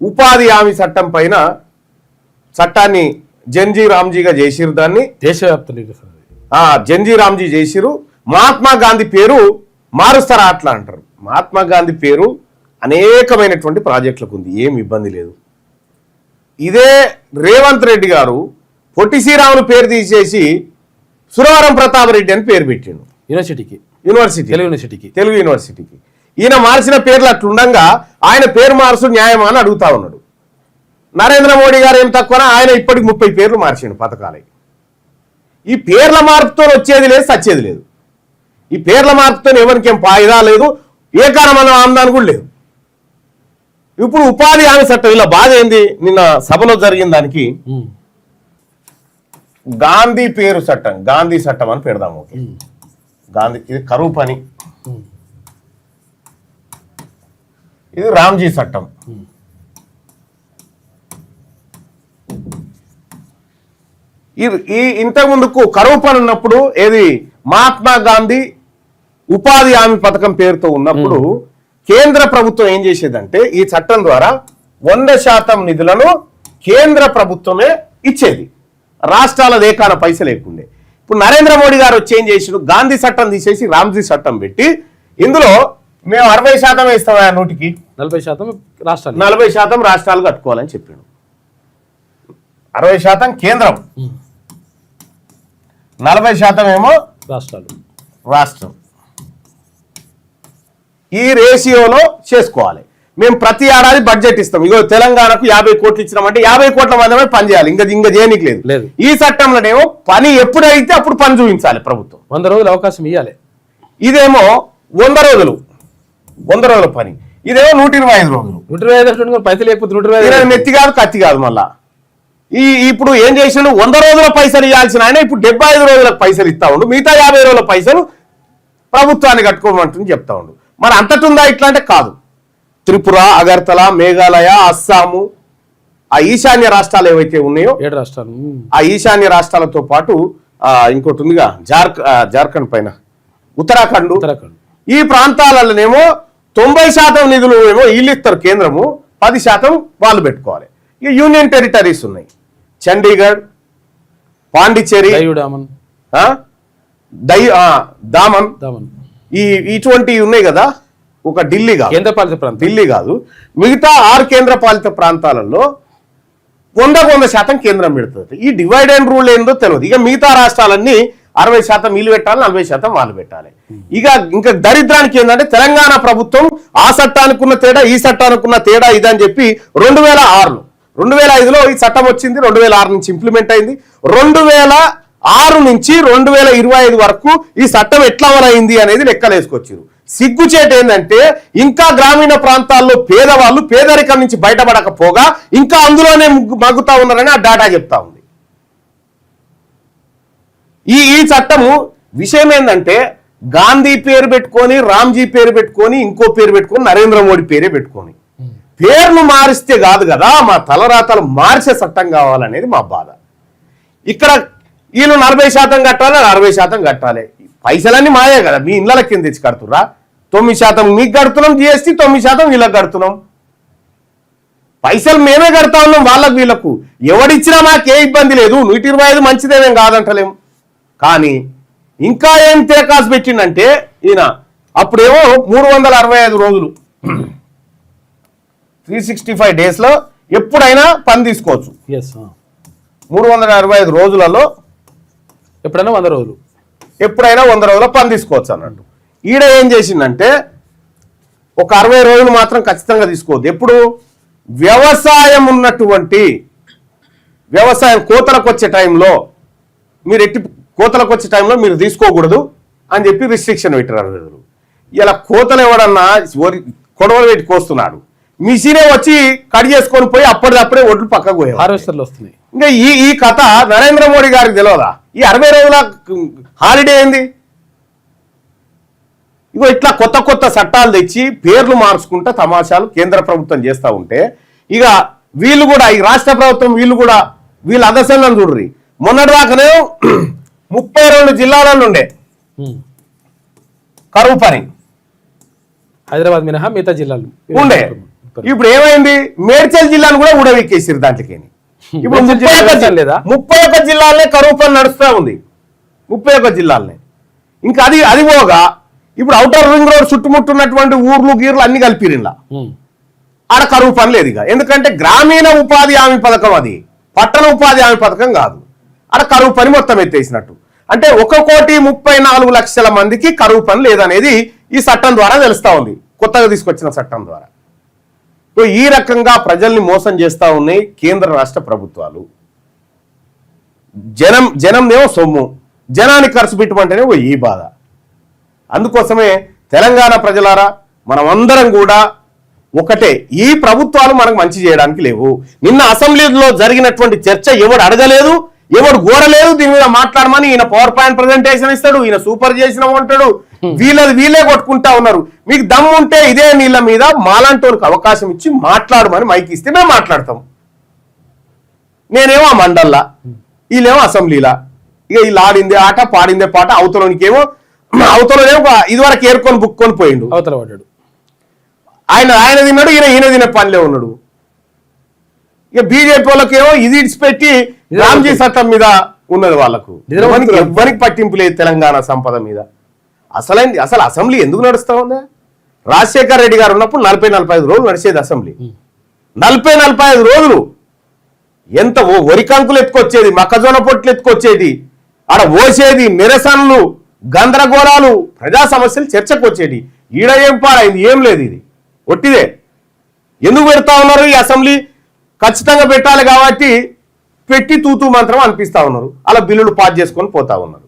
ఉపాధి హామీ చట్టం పైన చట్టాన్ని జన్జీ రామ్జీగా చేసిరు దాన్ని. దేశవ్యాప్తంగా జన్జీ రామ్జీ చేసిరు మహాత్మా గాంధీ పేరు మారుస్తారా అట్లా అంటారు. మహాత్మా గాంధీ పేరు అనేకమైనటువంటి ప్రాజెక్టులకు ఉంది. ఏం ఇబ్బంది లేదు. ఇదే రేవంత్ రెడ్డి గారు పొట్టి శ్రీరాములు పేరు తీసేసి సురవరం ప్రతాప్ రెడ్డి అని పేరు పెట్టిండు. యూనివర్సిటీకి యూనివర్సిటీ తెలుగు యూనివర్సిటీకి తెలుగు యూనివర్సిటీకి ఈయన మార్చిన పేర్లు అట్లుండగా ఆయన పేరు మార్చు న్యాయమా అని అడుగుతా ఉన్నాడు. నరేంద్ర మోడీ గారు ఏం తక్కువ ఆయన ఇప్పటికి ముప్పై పేర్లు మార్చిండు పథకాలై ఈ పేర్ల మార్పుతో వచ్చేది లేదు సచ్చేది లేదు. ఈ పేర్ల మార్పుతో ఎవరికి ఏం ఫాయిదా లేదు ఏ కారణమైన ఆందాన్ని కూడా లేదు. ఇప్పుడు ఉపాధి హామీ చట్టం ఇలా బాధ ఏంది? నిన్న సభలో జరిగిన దానికి. గాంధీ పేరు చట్టం గాంధీ చట్టం అని పెడదాం ఓకే. గాంధీ ఇది కరువు పని. ఇది రామ్జీ చట్టం. ఈ- ఈ ఇంతకు ముందుకు కరువు పని ఉన్నప్పుడు ఏది? మహాత్మా గాంధీ ఉపాధి హామీ పథకం పేరుతో ఉన్నప్పుడు కేంద్ర ప్రభుత్వం ఏం చేసేదంటే ఈ చట్టం ద్వారా వంద శాతం నిధులను కేంద్ర ప్రభుత్వమే ఇచ్చేది. రాష్ట్రాల దేకాన పైస లేకుండే. ఇప్పుడు నరేంద్ర మోడీ గారు వచ్చి ఏం చేసాడు? గాంధీ చట్టం తీసేసి రామ్జీ చట్టం పెట్టి ఇందులో మేము అరవై శాతం ఇస్తాం ఆ నూటికి. నలభై శాతం రాష్ట్రాలు. నలభై శాతం రాష్ట్రాలు కట్టుకోవాలని చెప్పాడు. అరవై శాతం కేంద్రం. నలభై శాతం ఏమో రాష్ట్రాలు. రాష్ట్రం. ఈ రేషియోలో చేసుకోవాలి. మేము ప్రతి ఏడాది బడ్జెట్ ఇస్తాం. ఇగో తెలంగాణకు యాభై కోట్లు ఇచ్చినామంటే యాభై కోట్ల మందమే పని చేయాలి. ఇంకా ఇంకా చేయనీకి లేదు. లేదు. ఈ చట్టంలోనేమో పని ఎప్పుడైతే అప్పుడు పని చూపించాలి ప్రభుత్వం. వంద రోజులు అవకాశం ఇవ్వాలి ఇదేమో వంద రోజులు. వంద రోజుల పని. ఇదేమో నూట ఇరవై ఐదు రోజులు. నూట ఇరవై ఐదు పైసలు లేకపోతే నూట ఇరవై ఐదు నెత్తి కాదు కత్తి కాదు మళ్ళా. ఈ ఇప్పుడు ఏం చేసిండు? వంద రోజుల పైసలు ఇవ్వాల్సిన ఆయన ఇప్పుడు డెబ్బై ఐదు రోజులకు పైసలు ఇస్తా ఉండు. మిగతా యాభై రోజుల పైసలు ప్రభుత్వాన్ని కట్టుకోమంటుంది చెప్తా ఉండు. మరి అంతటుందా ఇట్లా అంటే కాదు. త్రిపుర అగర్తల మేఘాలయ అస్సాము ఆ ఈశాన్య రాష్ట్రాలు ఏవైతే ఉన్నాయో ఏడు రాష్ట్రాలు. ఆ ఈశాన్య రాష్ట్రాలతో పాటు ఇంకోటి ఉందిగా జార్ఖ ఆ, జార్ఖండ్ పైన. ఉత్తరాఖండ్. ఉత్తరాఖండ్. ఈ ప్రాంతాలలోనేమో తొంభై శాతం నిధులు ఏమో వీళ్ళు ఇస్తారు కేంద్రము పది శాతం వాళ్ళు పెట్టుకోవాలి. ఇక యూనియన్ టెరిటరీస్ ఉన్నాయి. చండీగఢ్ పాండిచ్చేరి దై దామన్. దామన్. ఈ ఇటువంటివి ఉన్నాయి కదా ఒక ఢిల్లీ కాదు. కేంద్ర పాలిత ప్రాంతం. ఢిల్లీ కాదు. మిగతా ఆరు కేంద్ర పాలిత ప్రాంతాలలో వందకు వంద శాతం కేంద్రం పెడుతుంది. ఈ డివైడ్ అండ్ రూల్ ఏందో తెలియదు ఇక మిగతా రాష్ట్రాలన్నీ అరవై శాతం వీళ్ళు పెట్టాలి నలభై శాతం వాళ్ళు పెట్టాలి. ఇక ఇంకా దరిద్రానికి ఏంటంటే తెలంగాణ ప్రభుత్వం ఆ చట్టానికి ఉన్న తేడా ఈ చట్టానికి ఉన్న తేడా ఇదని చెప్పి రెండు వేల ఆరులో రెండు వేల ఐదులో ఈ చట్టం వచ్చింది రెండు వేల ఆరు నుంచి ఇంప్లిమెంట్ అయింది. రెండు వేల ఆరు నుంచి రెండు వేల ఇరవై ఐదు వరకు ఈ చట్టం ఎట్లా అమలైంది అనేది లెక్కలేసుకొచ్చారు సిగ్గుచేట ఏంటంటే ఇంకా గ్రామీణ ప్రాంతాల్లో పేదవాళ్ళు పేదరికం నుంచి బయటపడకపోగా ఇంకా అందులోనే మగ్గుతా ఉన్నారని ఆ డాటా చెప్తా ఉంది. ఈ ఈ చట్టము విషయం ఏంటంటే గాంధీ పేరు పెట్టుకొని రామ్జీ పేరు పెట్టుకొని ఇంకో పేరు పెట్టుకొని నరేంద్ర మోడీ పేరే పెట్టుకొని. పేర్లు మారిస్తే కాదు కదా మా తలరాతలు మార్చే చట్టం కావాలనేది మా బాధ. ఇక్కడ వీళ్ళు నలభై శాతం కట్టాలి అరవై శాతం కట్టాలి. పైసలన్నీ మాయే కదా మీ ఇళ్ళ కింద తెచ్చి కడుతురా తొమ్మిది శాతం మీకు కడుతున్నాం జిఎస్టీ తొమ్మిది శాతం వీళ్ళకి కడుతున్నాం. పైసలు మేమే కడతా ఉన్నాం వాళ్ళకు వీళ్ళకు. ఎవడిచ్చినా మాకు ఏ ఇబ్బంది లేదు నూట ఇరవై ఐదు మంచిదేమేం కాదంటలేం. కానీ ఇంకా ఏం తేకాసు పెట్టిండంటే ఈయన అప్పుడేమో మూడు వందల అరవై ఐదు రోజులు. త్రీ సిక్స్టీ ఫైవ్ డేస్లో ఎప్పుడైనా పని తీసుకోవచ్చు. ఎస్ మూడు వందల అరవై ఐదు రోజులలో ఎప్పుడైనా వంద రోజులు. ఎప్పుడైనా వంద రోజుల పని తీసుకోవచ్చు అన్నట్టు. ఈడ ఏం చేసిందంటే ఒక అరవై రోజులు మాత్రం ఖచ్చితంగా తీసుకోవద్దు. ఎప్పుడు? వ్యవసాయం ఉన్నటువంటి వ్యవసాయం కోతలకు వచ్చే టైంలో మీరు ఎట్టి కోతలకు వచ్చే టైంలో మీరు తీసుకోకూడదు అని చెప్పి రిస్ట్రిక్షన్ రోజులు ఇలా కోతలు ఎవడన్నా కొడవలు పెట్టి కోస్తున్నాడు. మిషనే వచ్చి కట్ చేసుకొని పోయి అప్పటిదప్పుడే ఒడ్లు పక్కకు పోయేవారు హార్వెస్టర్లు వస్తున్నాయి. ఇంకా ఈ ఈ కథ నరేంద్ర మోడీ గారికి తెలియదా ఈ అరవై రోజుల హాలిడే ఏంది? ఇగో ఇట్లా కొత్త కొత్త చట్టాలు తెచ్చి పేర్లు మార్చుకుంటా తమాషాలు కేంద్ర ప్రభుత్వం చేస్తూ ఉంటే ఇక వీళ్ళు కూడా ఈ రాష్ట్ర ప్రభుత్వం వీళ్ళు కూడా వీళ్ళ అదశలను చూడ్రి. మొన్నటిదాకానే ముప్పై రెండు జిల్లాలలో ఉండే. కరువు పని హైదరాబాద్ మినహా మిగతా జిల్లాలు. ఉండే. ఇప్పుడు ఏమైంది? మేడ్చల్ జిల్లాను కూడా ఊడవెక్కేసారు దాంట్లోకి. ఇప్పుడు ముప్పై ఒక్క మేడ్చల్ లేదా? ముప్పై ఒక్క జిల్లాలనే కరువు పని నడుస్తూ ఉంది. ముప్పై ఒక్క జిల్లాలనే. ఇంకా అది అది పోగా ఇప్పుడు అవుటర్ రింగ్ రోడ్ చుట్టుముట్టున్నటువంటి ఊర్లు గీర్లు అన్ని కలిపిరిలా. ఆడ కరువు పని లేదు ఇక. ఎందుకంటే గ్రామీణ ఉపాధి హామీ పథకం అది. పట్టణ ఉపాధి హామీ పథకం కాదు. ఆడ కరువు పని మొత్తం ఎత్తేసినట్టు. అంటే ఒక కోటి ముప్పై నాలుగు లక్షల మందికి కరువు పని లేదనేది ఈ చట్టం ద్వారా తెలుస్తూ ఉంది. కొత్తగా తీసుకొచ్చిన చట్టం ద్వారా. ఈ రకంగా ప్రజల్ని మోసం చేస్తా ఉన్నాయి కేంద్ర రాష్ట్ర ప్రభుత్వాలు. జనం జనందేమో సొమ్ము. జనానికి ఖర్చు పెట్టమంటేనే ఓ ఈ బాధ. అందుకోసమే తెలంగాణ ప్రజలారా మనమందరం కూడా ఒకటే ఈ ప్రభుత్వాలు మనకు మంచి చేయడానికి లేవు. నిన్న అసెంబ్లీలో జరిగినటువంటి చర్చ ఎవడు అడగలేదు? ఎవడు గోరలేదు దీని మీద మాట్లాడమని ఈయన పవర్ పాయింట్ ప్రజెంటేషన్ ఇస్తాడు ఈయన సూపర్ చేసిన ఉంటాడు. వీళ్ళది వీళ్ళే కొట్టుకుంటా ఉన్నారు. మీకు దమ్ము ఉంటే ఇదే నీళ్ళ మీద మాలాంటోనికి అవకాశం ఇచ్చి మాట్లాడమని మైక్ ఇస్తే మేము మాట్లాడతాం. నేనేమో ఆ మండల్లా వీళ్ళేమో అసెంబ్లీలా. ఇక వీళ్ళు ఆడిందే ఆట పాడిందే పాట అవతలనికేమో అవతలనేమో ఇదివరకు ఏరుకొని బుక్కొని పోయిండు. అవతల పడ్డాడు. ఆయన ఆయన తిన్నాడు ఈయన ఈయన తినే పనిలే ఉన్నాడు. ఇక బీజేపీ వాళ్ళకేమో ఇది ఇడిచిపెట్టి రామ్జీ చట్టం మీద ఉన్నది వాళ్ళకు. ఎవ్వరికి పట్టింపు లేదు తెలంగాణ సంపద మీద? అసలైంది అసలు అసెంబ్లీ ఎందుకు నడుస్తా ఉందా? రాజశేఖర్ రెడ్డి గారు ఉన్నప్పుడు నలభై నలభై ఐదు రోజులు నడిచేది అసెంబ్లీ. నలభై నలభై ఐదు రోజులు ఎంత వరి కంకులు ఎత్తుకొచ్చేది మొక్కజొన్న పొట్లు ఎత్తుకొచ్చేది ఆడ ఓసేది నిరసనలు గందరగోళాలు ప్రజా సమస్యలు చర్చకు వచ్చేది. ఈడ ఏం పాడైంది? ఏం లేదు ఇది. ఒట్టిదే. ఎందుకు పెడతా ఉన్నారు ఈ అసెంబ్లీ? ఖచ్చితంగా పెట్టాలి కాబట్టి పెట్టి తూతూ మంత్రం అనిపిస్తా ఉన్నారు. అలా బిల్లులు పాస్ చేసుకొని పోతా ఉన్నారు.